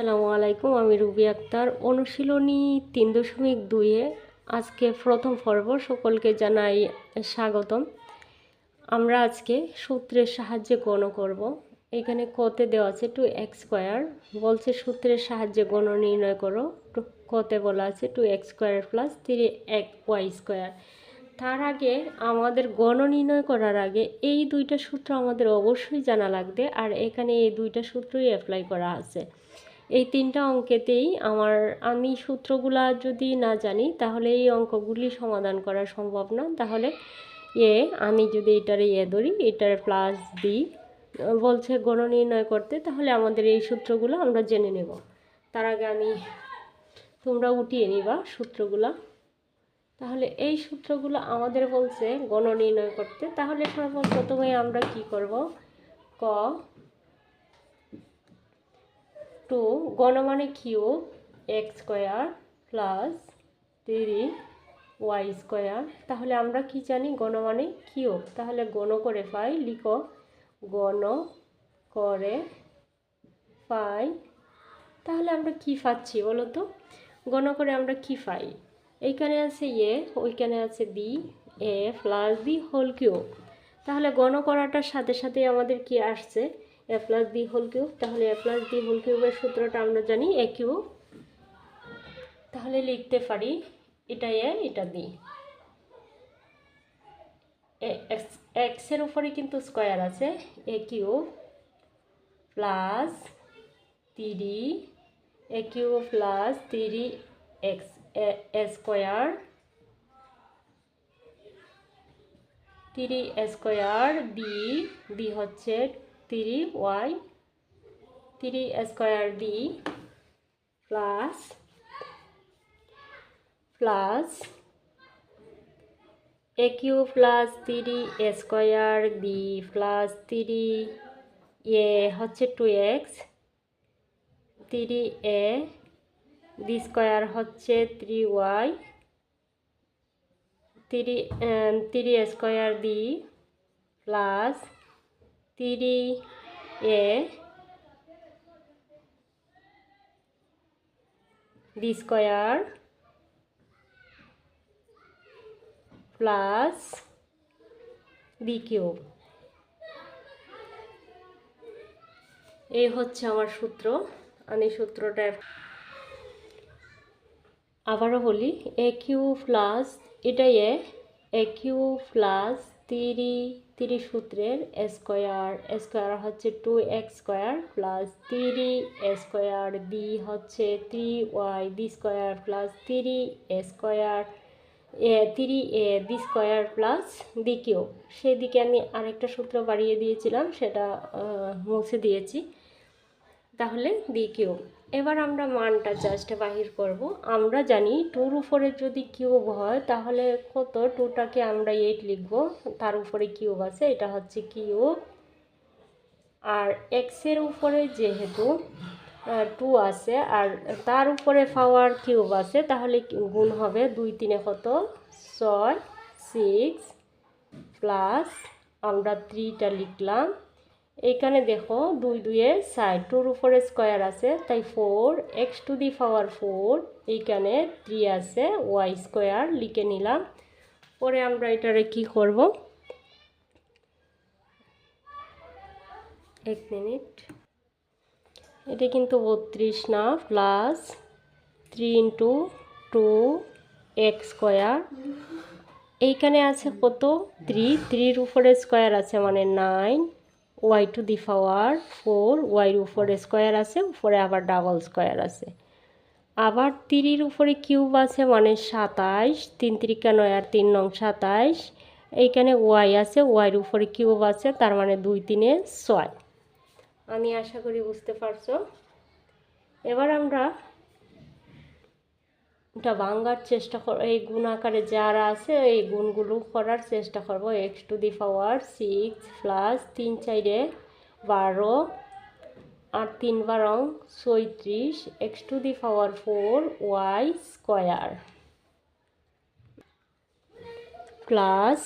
সালামু আলাইকুম, আমি রুবি আক্তার। অনুশীলনী তিন দশমিক দুইয়ে আজকে প্রথম পর্ব, সকলকে জানাই স্বাগতম। আমরা আজকে সূত্রের সাহায্যে গণ করব। এখানে কতে দেওয়া আছে টু এক্স স্কোয়ার বলছে সূত্রের সাহায্যে গণ নির্ণয় করো। কতে বলা আছে two x square plus three এক ওয়াই স্কোয়ার তার আগে আমাদের গণ নির্ণয় করার আগে এই দুইটা সূত্র আমাদের অবশ্যই জানা লাগবে, আর এখানে এই দুইটা সূত্রই অ্যাপ্লাই করা আছে। এই তিনটা অঙ্কেতেই আমার, আমি সূত্রগুলা যদি না জানি, তাহলে এই অঙ্কগুলি সমাধান করা সম্ভব না। তাহলে এ, আমি যদি এটার এ ধরি, এটার প্লাস দিই বলছে গণ নির্ণয় করতে, তাহলে আমাদের এই সূত্রগুলো আমরা জেনে নেব। তার আগে আমি, তোমরা উঠিয়ে নিবা সূত্রগুলা। তাহলে এই সূত্রগুলো আমাদের বলছে গণ নির্ণয় করতে, তাহলে সর্বপ্রথমে আমরা কি করব? ক টু গণ মানে cube x square plus three y square. তাহলে আমরা কি জানি গণ মানে কিউব? তাহলে গণ করে পাই লিখো গণ করে পাই তাহলে আমরা কি পাচ্ছি বলো তো? গণ করে আমরা কি পাই? এইখানে আছে এ, ওইখানে আছে b, a plus b whole cube. তাহলে গণ করাটার সাথে সাথে আমাদের কি আসছে? A plus b whole cube তাহলে এ প্লাস বি হোল কিউবের সূত্রটা আমরা জানি এ কিউব তাহলে লিখতে পারি এটা এ এটা বি এক্সের উপরে কিন্তু স্কোয়ার আছে। A cube plus three a cube plus three x a square three square b b হচ্ছে three y three square b plus plus a cube plus three square b plus three a হচ্ছে two x three a b square হচ্ছে three y three three square b plus three a b square plus b cube এই হচ্ছে আমার সূত্র। আমি সূত্রটা আবারও বলি এ কিউ প্লাস এটাই a Q plus three three সূত্রের স্কোয়ার স্কোয়ার হচ্ছে two x square plus three square b হচ্ছে three y b square plus three square a three a b square plus b cube সেদিকে আমি আরেকটা সূত্র বাড়িয়ে দিয়েছিলাম, সেটা মুছে দিয়েছি। তাহলে বি কিউব এবার আমরা মানটা জাস্ট বাহির করব। আমরা জানি টুর উপরে যদি কিউব হয়, তাহলে কত? টুটাকে আমরা এইট লিখব। তার উপরে কিউব আছে, এটা হচ্ছে কিউব আর এক্সের উপরে যেহেতু টু আছে, আর তার উপরে পাওয়ার কিউব আছে, তাহলে গুণ হবে দুই তিনে কত? ছয় সিক্স প্লাস আমরা থ্রিটা লিখলাম। এইখানে দেখো দুই দুইয়ে সাইড টুর উপরে স্কোয়ার আছে, তাই four x to the power four এইখানে থ্রি আছে ওয়াই স্কোয়ার লিখে নিলাম। পরে আমরা এটারে কি করব? এক মিনিট। এটা কিন্তু বত্রিশ না plus three into two x square এইখানে আছে কত? থ্রি থ্রির উপরে স্কোয়ার আছে মানে nine y to the power four ওয়াইয়ের উপরে স্কোয়ার আছে, উপরে আবার ডাবল স্কোয়ার আছে। আবার তিরির উপরে কিউব আছে মানে সাতাইশ, তিন তিরিকা নয় আর তিন নং সাতাইশ। এইখানে ওয়াই আছে ওয়াইয়ের উপরে কিউব আছে, তার মানে দুই তিনে ছয়। আমি আশা করি বুঝতে পারছ। এবার আমরা এটা ভাঙার চেষ্টা কর, এই গুণ আকারে যারা আছে, এই গুণগুলো করার চেষ্টা করব। X to the power six plus তিন চাইরে বারো, আর তিন বারং ছয়ত্রিশ। X to the power four y square plus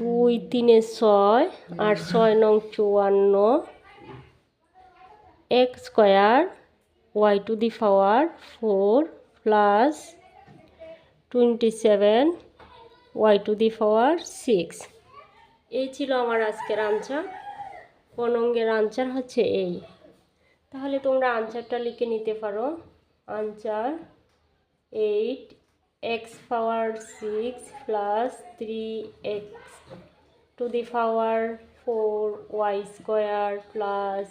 দুই তিনে ছয়, আর ছয় নং চুয়ান্ন। X square y to the power four plus twenty seven y to the power six এই ছিল আমার আজকের আনসার কোন অঙ্গের আনসার হচ্ছে এই। তাহলে তোমরা আনসারটা লিখে নিতে পারো। Answer eight x power six plus three x to the power four y square plus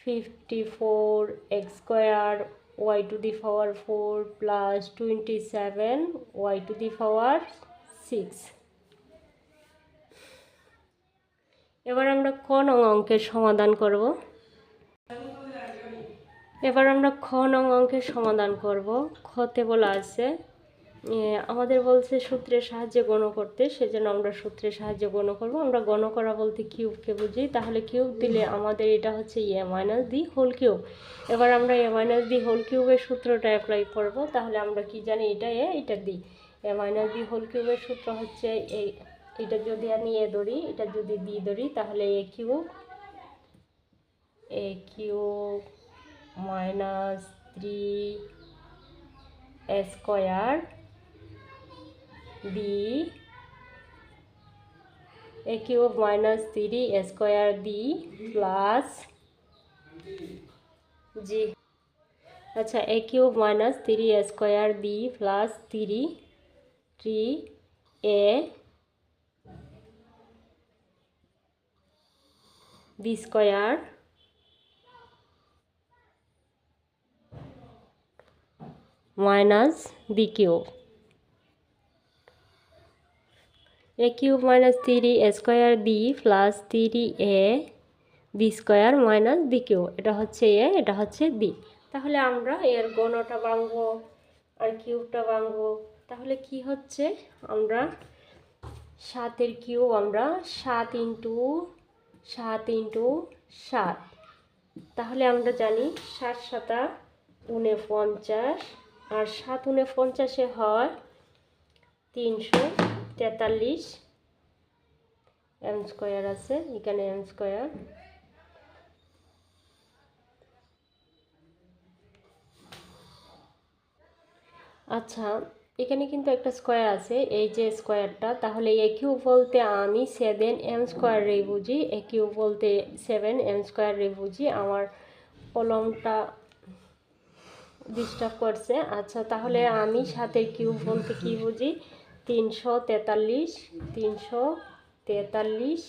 fifty four x square y to the power four plus twenty seven y to the power six এবার আমরা ক নং অঙ্কের সমাধান করব। এবার আমরা খ নং অঙ্কের সমাধান করব। খতে বলা আছে আমাদের বলছে সূত্রের সাহায্যে গণ করতে সেজন্য আমরা সূত্রের সাহায্যে গণ করব। আমরা গণ করা বলতে কিউবকে বুঝি। তাহলে কিউব দিলে আমাদের এটা হচ্ছে a minus d whole cube. এবার আমরা এ মাইনাস দি হোল কিউবের সূত্রটা অ্যাপ্লাই করব। তাহলে আমরা কি জানি এটা এ এটা দি এ মাইনাস দি হোল কিউবের সূত্র হচ্ছে এই এটা যদি আমি এ ধরি এটা যদি দি ধরি তাহলে a cube a cube minus three square b a cube minus three square b plus জি আচ্ছা a cube minus three square b plus three three a b square minus b cube a cube minus three a square b plus three a b square minus b cube এটা হচ্ছে এ এটা হচ্ছে b তাহলে আমরা এর গণটা ভাঙবো, আর কিউবটা ভাঙবো। তাহলে কি হচ্ছে? আমরা সাতের কিউব আমরা সাত ইন্টু সাত ইন্টু সাত। তাহলে আমরা জানি সাত সাতা উনে পঞ্চাশ, আর সাত উনে পঞ্চাশে হয় তিনশো তেতাল্লিশ, এম স্কোয়ার আছে, এখানে এম স্কোয়ার। আচ্ছা এখানে কিন্তু একটা স্কোয়ার আছে, এই যে স্কোয়ারটা, তাহলে এ কিউ বলতে আমি সেভেন এম স্কোয়ার রে বুঝি, এ বলতে সেভেন এম স্কোয়ার রে বুঝি, আমার কলমটা ডিস্টার্ব করছে। আচ্ছা তাহলে আমি সাথে কিউ বলতে কি বুঝি? তিনশো তেতাল্লিশ তিনশো তেতাল্লিশ,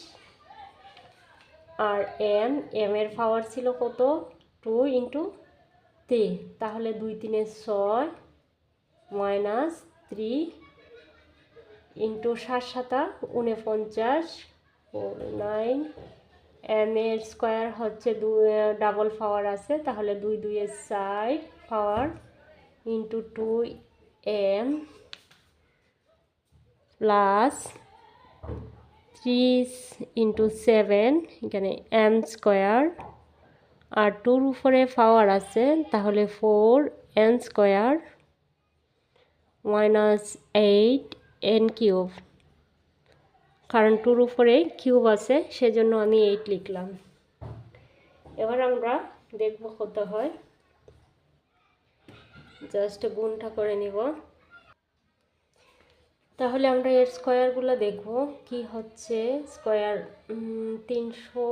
আর এম এম এর পাওয়ার ছিল কত? টু ইন্টু থ্রি তাহলে দুই তিনে ছয় মাইনাস থ্রি ইন্টু সাত সাতা উনপঞ্চাশ নাইন এম এর স্কোয়ার হচ্ছে দু ডাবল পাওয়ার আছে, তাহলে দুই দুইয়ের side power into two m plus three into seven এখানে এম স্কোয়ার আর টুর উপরে পাওয়ার আছে, তাহলে four n square minus eight n cube কারণ টুর উপরে কিউব আছে, সেজন্য আমি এইট লিখলাম। এবার আমরা দেখব কত হয়। জাস্ট গুণটা করে নিব। তাহলে আমরা এর স্কোয়ারগুলো দেখব। কি হচ্ছে? স্কোয়ার তিনশো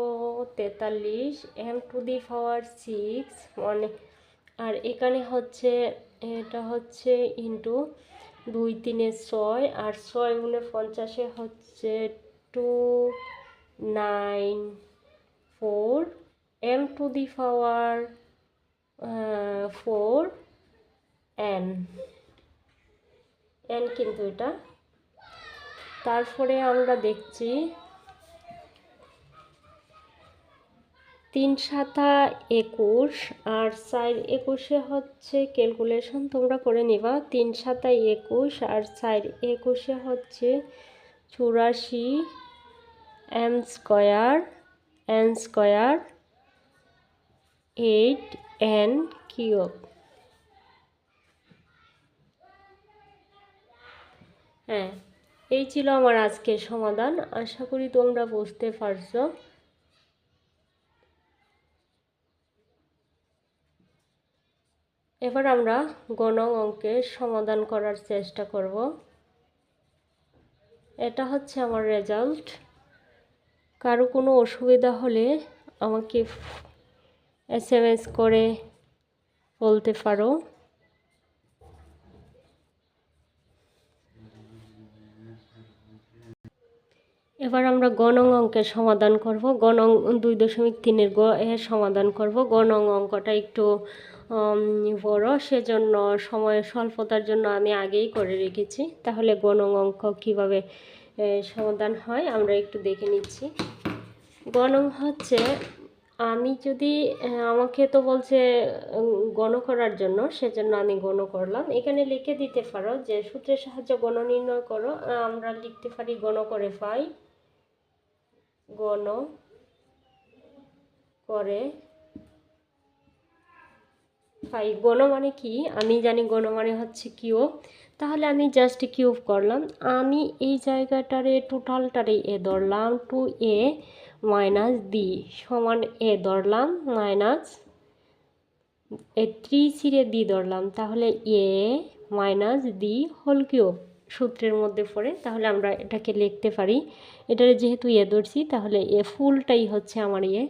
তেতাল্লিশ m to the power six মানে আর এখানে হচ্ছে, এটা হচ্ছে ইন্টু দুই তিনে ছয়, আর ছয় গুণে পঞ্চাশে হচ্ছে two nine four m to the power four n n কিন্তু এটা তারপরে আমরা দেখছি তিন সাতা একুশ আর চার একুশে হচ্ছে ক্যালকুলেশন তোমরা করে নিবা। তিন সাতা একুশ আর চার একুশে হচ্ছে চুরাশি m square n square eight n cube হ্যাঁ। এই ছিল আমার আজকের সমাধান। আশা করি তোমরা বুঝতে পারছ। এবার আমরা গণং অঙ্কের সমাধান করার চেষ্টা করব। এটা হচ্ছে আমার রেজাল্ট কারও কোনো অসুবিধা হলে আমাকে এস করে বলতে পারো। এবার আমরা গণং অঙ্কের সমাধান করব। গণং দুই দশমিক তিনের গ এর সমাধান করব। গণং অঙ্কটা একটু বড়, সেজন্য সময়ের স্বল্পতার জন্য আমি আগেই করে রেখেছি। তাহলে গণং অঙ্ক কীভাবে সমাধান হয় আমরা একটু দেখে নিচ্ছি। গণং হচ্ছে, আমি যদি আমাকে তো বলছে গণ করার জন্য, সেজন্য আমি গণ করলাম। এখানে লিখে দিতে পারো যে সূত্রের সাহায্যে গণ নির্ণয় করো। আমরা লিখতে পারি গণ করে পাই। গণ করে পাই গণ মানে কি? আমি জানি গণ মানে হচ্ছে কিউব। তাহলে আমি জাস্ট কিউব করলাম। আমি এই জায়গাটারে টোটালটারে এ ধরলাম টু এ মাইনাস ডি সমান এ ধরলাম মাইনাস এ থ্রি সিরে ডি ধরলাম। তাহলে a minus d whole cube সূত্রের মধ্যে পড়ে, তাহলে আমরা এটাকে লিখতে পারি। এটার যেহেতু এ ধরছি, তাহলে এ ফুলটাই হচ্ছে আমার ইয়ে।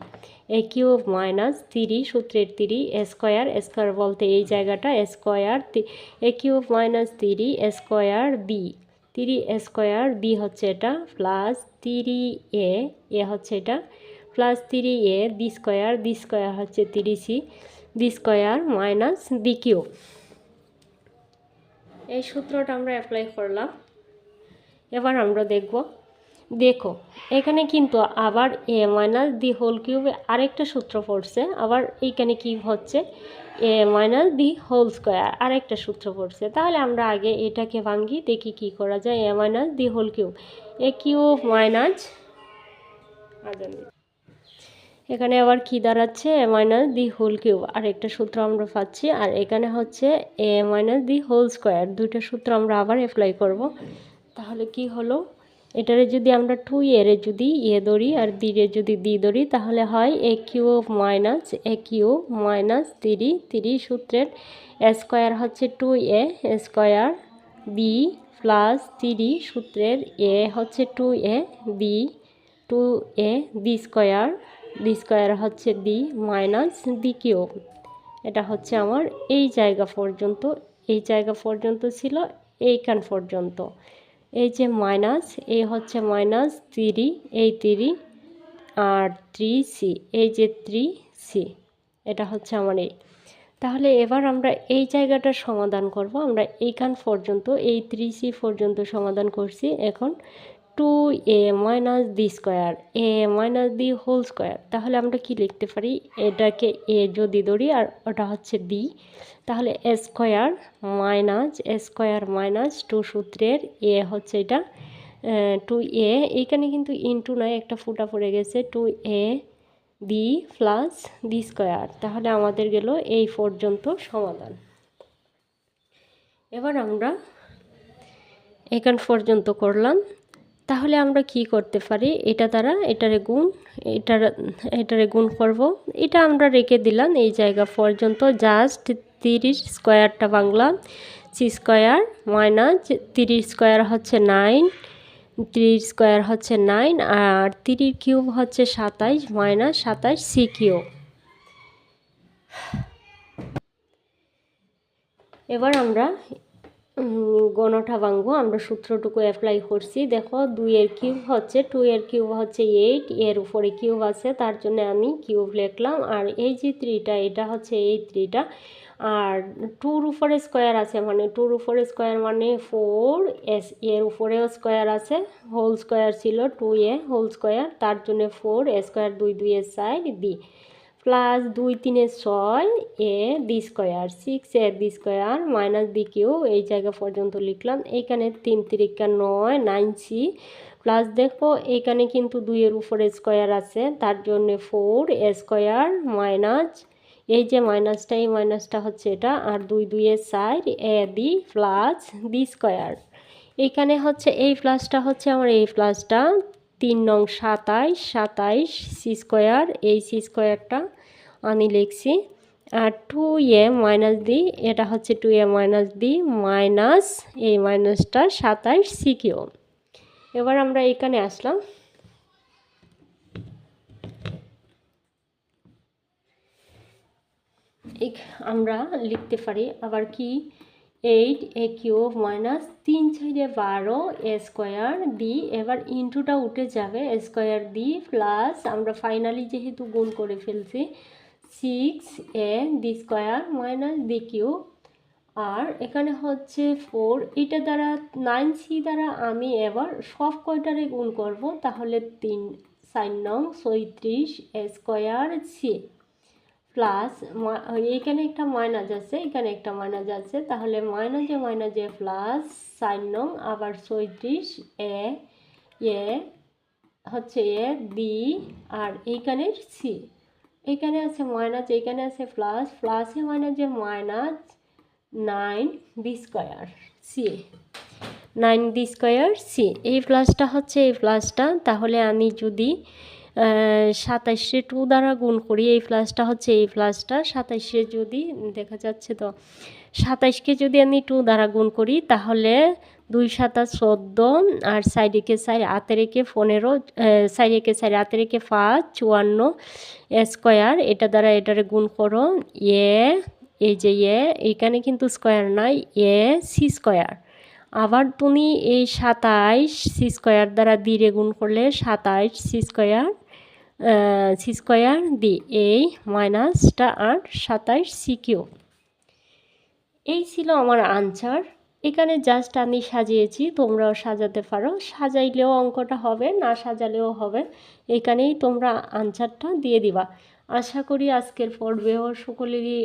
এ কিউব মাইনাস তিরি, সূত্রের তিরি স্কোয়ার স্কোয়ার বলতে এই জায়গাটা স্কোয়ার এ কিউব মাইনাস তিরি স্কোয়ার বি। তিরি স্কোয়ার বি হচ্ছে এটা, প্লাস তিরি এ এ হচ্ছে এটা, plus three a, b square b square হচ্ছে তিরিশি b square minus b cube. এই সূত্রটা আমরা অ্যাপ্লাই করলাম। এবার আমরা দেখব। দেখো, এখানে কিন্তু আবার এ মাইনাস দি হোল কিউবে আরেকটা সূত্র পড়ছে। আবার এইখানে কি হচ্ছে? A minus d whole square আরেকটা সূত্র পড়ছে। তাহলে আমরা আগে এটাকে ভাঙ্গি, দেখি কি করা যায়। A minus d whole cube a cube minus এখানে আবার কি দাঁড়াচ্ছে? A minus d whole cube আর একটা সূত্র আমরা পাচ্ছি। আর এখানে হচ্ছে a minus d whole square দুইটা সূত্র আমরা আবার অ্যাপ্লাই করব। তাহলে কি হলো? এটারে যদি আমরা টু এরে যদি এ ধরি আর দিরে যদি দি ধরি, তাহলে হয় a cube minus a cube minus three three সূত্রের স্কোয়ার হচ্ছে two a square b plus three সূত্রের এ হচ্ছে two a b two a b square b square হচ্ছে বি মাইনাস বি কিউব। এটা হচ্ছে আমার এই জায়গা পর্যন্ত, এই জায়গা পর্যন্ত ছিল এইখান পর্যন্ত। এই যে মাইনাস এই হচ্ছে মাইনাস থ্রি এই থ্রি আর থ্রি সি এই যে থ্রি সি এটা হচ্ছে আমার এই তাহলে এবার আমরা এই জায়গাটার সমাধান করব। আমরা এইখান পর্যন্ত, এই থ্রি সি পর্যন্ত সমাধান করছি। এখন two a minus d square, a minus d whole square, তাহলে আমরা কি লিখতে পারি? এটাকে এ যদি ধরি আর ওটা হচ্ছে বি, তাহলে a square minus, a square minus two সূত্রের এ হচ্ছে এটা টু এ, এখানে কিন্তু ইনটু নয় একটা ফুটা পড়ে গেছে, two a b plus b square, তাহলে আমাদের গেল এই পর্যন্ত সমাধান। এবার আমরা এখান পর্যন্ত করলাম। তাহলে আমরা কি করতে পারি? এটা দ্বারা এটারে গুণ, এটার, এটারে গুণ করব। এটা আমরা রেখে দিলাম এই জায়গা পর্যন্ত। জাস্ট তিরিশ স্কোয়ারটা বাংলা, সি স্কোয়ার মাইনাস তিরিশ স্কোয়ার হচ্ছে নাইন, তিরিশ স্কোয়ার হচ্ছে নাইন, আর তিরিশ কিউব হচ্ছে সাতাইশ মাইনাস সাতাইশ সি কিউব। এবার আমরা গণটা ভাঙবো, আমরা সূত্রটুকু অ্যাপ্লাই করছি। দেখো দুইয়ের কিউব হচ্ছে টু এর কিউব হচ্ছে এইট এর উপরে কিউব আছে, তার জন্য আমি কিউব লিখলাম। আর এই যে থ্রিটা এটা হচ্ছে এই থ্রিটা আর টুর উপরে স্কোয়ার আছে মানে টুর উপরে স্কোয়ার মানে ফোর এস এর উপরেও স্কোয়ার আছে। হোল স্কোয়ার ছিল টু এ হোল স্কোয়ার তার জন্য ফোর এ স্কোয়ার দুই দুইয়ের সাইড বি প্লাস দুই তিনে ছয় a b square six a b square minus b cube এই জায়গা পর্যন্ত লিখলাম। এইখানে তিন তিরিকা নয় নাইন সি প্লাস দেখো এইখানে কিন্তু দুইয়ের উপরে স্কোয়ার আছে, তার জন্যে ফোর এ স্কোয়ার মাইনাস এই যে মাইনাসটা এই মাইনাসটা হচ্ছে এটা, আর দুই দুইয়ের side a b plus b square এইখানে হচ্ছে এই প্লাসটা হচ্ছে আমার এই প্লাসটা তিন নং সাতাইশ সাতাইশ সি স্কোয়ার এই সি স্কোয়ারটা আমি লিখছি, আর টু এ মাইনাস দি এটা হচ্ছে two a minus d minus এই মাইনাসটা সাতাইশ সিকিউ এবার আমরা এখানে আসলাম। আমরা লিখতে পারি, আবার কি? এইট এ কিউব মাইনাস তিন চাইরে বারো এ স্কোয়ার দি এবার ইন্টুটা উঠে যাবে স্কোয়ার দি প্লাস আমরা ফাইনালি যেহেতু গুণ করে ফেলছি six a d square minus d cube আর এখানে হচ্ছে ফোর এটা দ্বারা নাইন সি দ্বারা আমি এবার সব কয়টারে গুণ করব? তাহলে তিন, সাইন নং সৈত্রিশ স্কোয়ার সি প্লাস এইখানে একটা মাইনাস আছে, এখানে একটা মাইনাস আছে, তাহলে মাইনাসে মাইনাসে প্লাস সাইন নং, আবার সৈত্রিশ এ এ, হচ্ছে এ বি আর এইখানে সি এখানে আছে মাইনাস এইখানে আছে প্লাস প্লাসে যে minus nine b square c nine b square c এই প্লাসটা হচ্ছে এই প্লাসটা তাহলে আমি যদি সাতাইশে টু দ্বারা গুণ করি, এই প্লাসটা হচ্ছে এই প্লাসটা সাতাইশে যদি, দেখা যাচ্ছে তো, সাতাইশকে যদি আমি টু দ্বারা গুণ করি, তাহলে দুই সাতা চোদ্দ, আর সাইডেকে সাইড আতে রেখে পনেরো সাইডেকে সাইড আতে রেখে পাঁচ, চুয়ান্ন স্কোয়ার। এটা দ্বারা এটারে গুণ করো, এ, এই যে এ, এইখানে কিন্তু স্কোয়ার নাই, এ, সি স্কোয়ার। আবার তুমি এই সাতাইশ সি স্কোয়ার দ্বারা দিয়ে গুণ করলে সাতাইশ c square c square d, এই মাইনাসটা আর সাতাইশ সি কিউ এই ছিল আমার আনসার। এখানে জাস্ট আমি সাজিয়েছি, তোমরাও সাজাতে পারো। সাজাইলেও অঙ্কটা হবে, না সাজালেও হবে। এখানেই তোমরা আনসারটা দিয়ে দিবা। আশা করি আজকের পর্বেও সকলেরই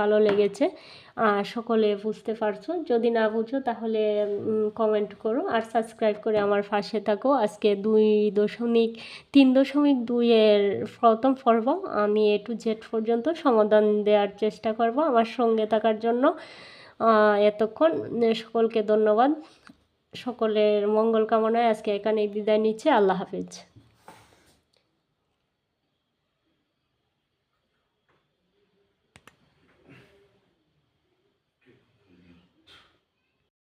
ভালো লেগেছে। আর সকলে বুঝতে পারছ। যদি না বুঝো, তাহলে কমেন্ট করো। আর সাবস্ক্রাইব করে আমার পাশে থাকো। আজকে দুই দশমিক, তিন দশমিক দুইয়ের প্রথম পর্ব আমি এ টু জেড পর্যন্ত সমাধান দেওয়ার চেষ্টা করব আমার সঙ্গে থাকার জন্য। এতক্ষণ সকলকে ধন্যবাদ। সকলের মঙ্গল কামনায় আজকে এখানে বিদায় নিচ্ছে। আল্লাহ হাফিজ।